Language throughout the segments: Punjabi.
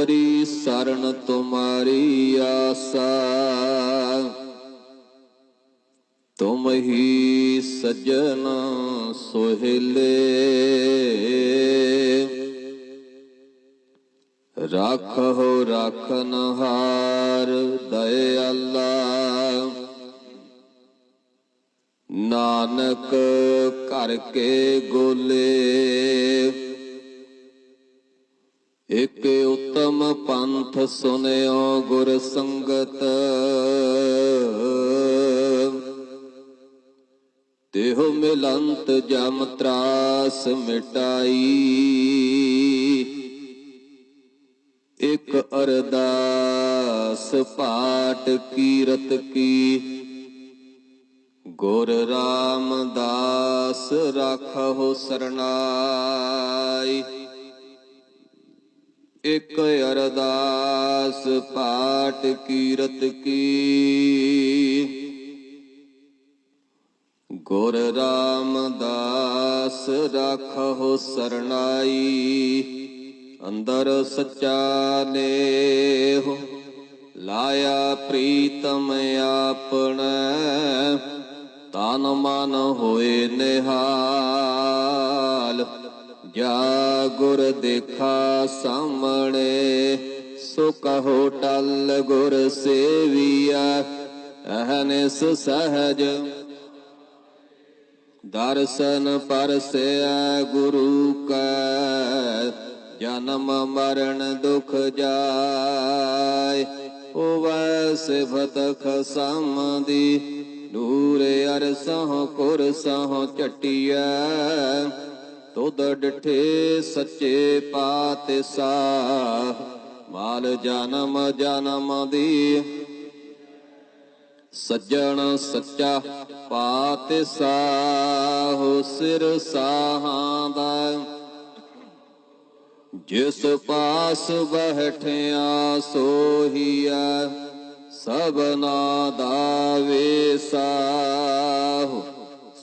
ਤੁਮਰੀ ਸਰਣ ਤੁਮਾਰੀ ਆਸਾ। ਤੁਮ ਹੀ ਸਜਣ ਸੋਹਿਲੇ। ਰਾਖੋ ਰਾਖਨ ਹਾਰ ਦਇਆਲਾ। ਨਾਨਕ ਘਰ ਕੇ ਗੋਲੇ। ਇਕ ਉਤਮ ਪੰਥ ਸੁਨਿਓ ਗੁਰ ਸੰਗਤ। ਤੇਹੋ ਮਿਲੰਤ ਜਮ ਤਰਾਸ ਮਿਟਾਈ। ਇਕ ਅਰਦਾਸ ਪਾਠ ਕੀਰਤ ਕੀ। ਗੁਰ ਰਾਮਦਾਸ ਰਾਖਹੁ ਸਰਨਾਈ। ਇਕ ਅਰਦਾਸ ਪਾਠ ਕੀਰਤ ਕੀ। ਗੁਰ ਰਾਮਦਾਸ ਰਾਖਹੁ ਸਰਨਾਈ ਅੰਦਰ ਸੱਚਾ ਨੇਹ। ਲਾਇਆ ਪ੍ਰੀਤਮ ਆਪਣਾ, ਤਨ ਮਨ ਹੋਏ ਨਿਹਾਲ। ਜਾ ਗੁਰ ਦੇਖਾ ਸਾਹਮਣੇ, ਸੋ ਕਹੋ ਟਲ ਗੁਰ ਸੇਵੀਆ ਅਹਨਿਸ ਸਹਜ। ਦਰਸ਼ਨ ਪਰਸਿਆ ਗੁਰੂ ਕੈ, ਜਨਮ ਮਰਨ ਦੁਖ ਜਾਏ। ਹੋਵੈ ਸਿਫਤ ਖਸਮ ਦੀ, ਨੂਰ ਅਰਸਹੁ ਕੁਰਸਹੁ ਤੁਧ ਡਿਠੇ ਸੱਚੇ ਪਾਤਸ਼ਾਹ ਮਾਲ ਜਨਮ ਜਨਮ ਦੀ। ਸੱਜਣ ਸੱਚਾ ਪਾਤਸ਼ਾਹ ਸਿਰ ਸਾਹਾਂ ਦਾ। ਜਿਸ ਪਾਸ ਬਹਿਠਿਆ ਸੋਹੀਆ ਸਭਨਾ ਦਾ ਵੇਸਾਹ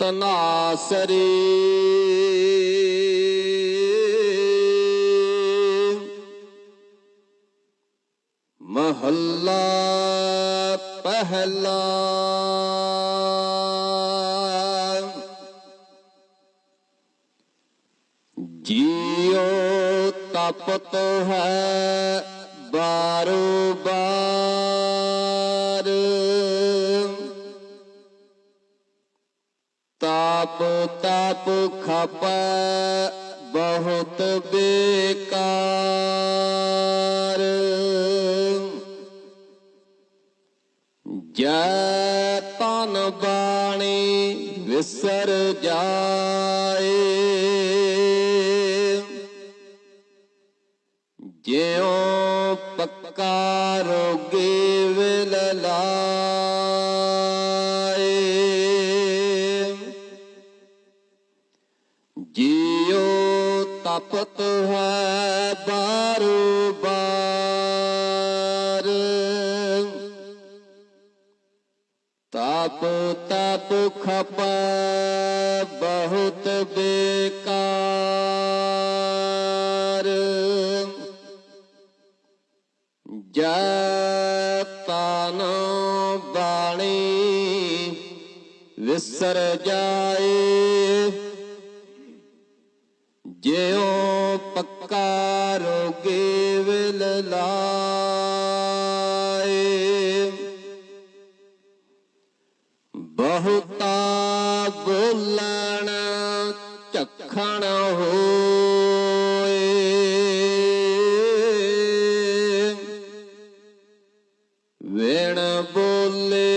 ਤਨਾਸਰੀ। ਮਹੱਲਾ ਪਹਿਲਾ। ਜੀਉ ਤਪਤ ਹੈ ਬਾਰੋ ਬਾਰ। ਤਾਪ ਤਾਪ ਖਪੈ, ਬਹੁਤ ਬੇਕਾਰ। ਜੈ ਤਨ ਬਾਣੀ ਵਿਸਰ ਜਾਏ, ਜਿਉ ਪੱਕਾ ਰੋਗੇ ਵਿਲ ਲਾਏ ਤਪਤ ਹੈ ਬਾਰੂ ਬਾਰ। ਤਾਪ ਤਪ ਖਪ ਬਹੁਤ ਬੇਕਾਰ। ਜੈ ਬਾਣੀ ਵਿਸਰ ਜਾਏ ਰੋਗੇ ਵਿਲ ਲਾਏ। ਬਹੁਤਾ ਬੋਲਣ ਝਖਣ ਹੋਏ। ਵਿਣ ਬੋਲੇ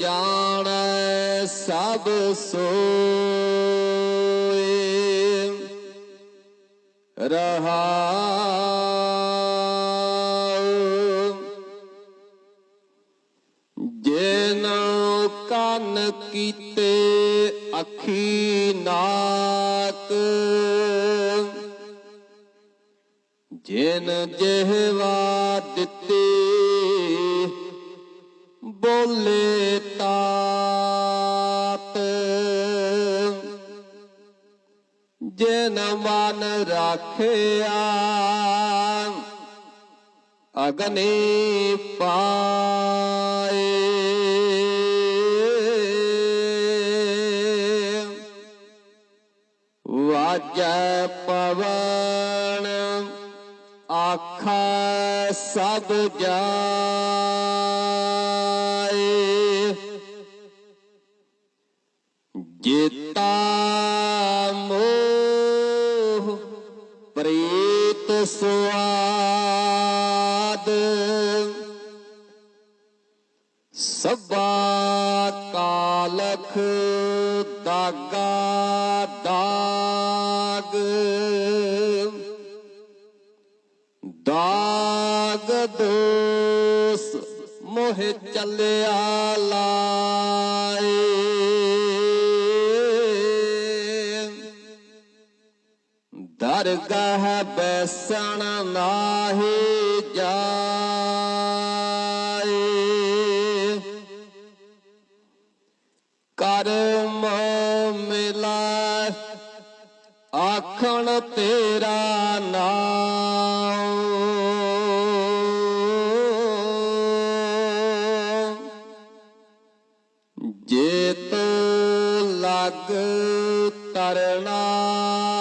ਜਾਣੈ ਸਭ ਸੋਏ। ਕੰਨ ਕੀਤੇ ਅੱਖੀ ਨਾਕ ਜਿਨ ਜਿਹਵਾ ਦਿੱਤੀ ਬੋਲੇ ਤਾਤ। ਜਿਨ ਮਨ ਰਾਖਿਆ ਅਗਨੀ ਪਾਏ। ਵਾਜੈ ਪਵਨ ਆਖਾ ਸਭ ਜਾਏ। ਜੀਤਾ ਮੋਹ ਪ੍ਰੀਤ ਸੁਆਦ ਦਾਗ ਦੋਸ ਮੋਹ ਚੱਲਿਆ ਲਾਏ। ਦਰਗਾਹ ਬੈਸਣ ਨਾਹੀ ਜਾਏ। ਕਰਮ ਮਿਲਾ ਆਖਣ ਤੇ ਜੇਤ ਲਗ ਤਰਣਾ।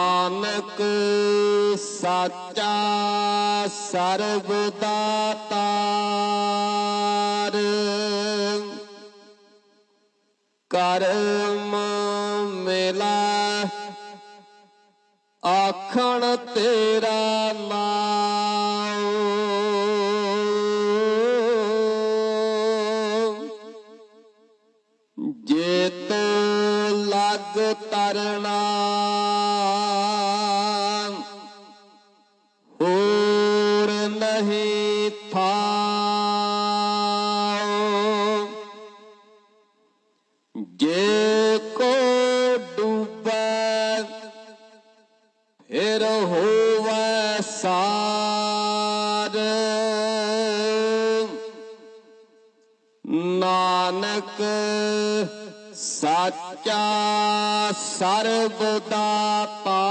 ਨਾਨਕ ਸਾਚਾ ਸਰਬ ਦਾਤਾਰ ਕਰਮ ਮਿਲਾ ਆਖਣ ਤੇਰਾ ਨਾਮ। ਹੋਰ ਥਾਉ ਜੇ ਕੋ ਡੂਬੈ ਫਿਰ ਹੋਵੈ ਸਾਰ ਨਾਨਕ ਸਾਚਾ ਸਰਬ ਦਾਤਾਰ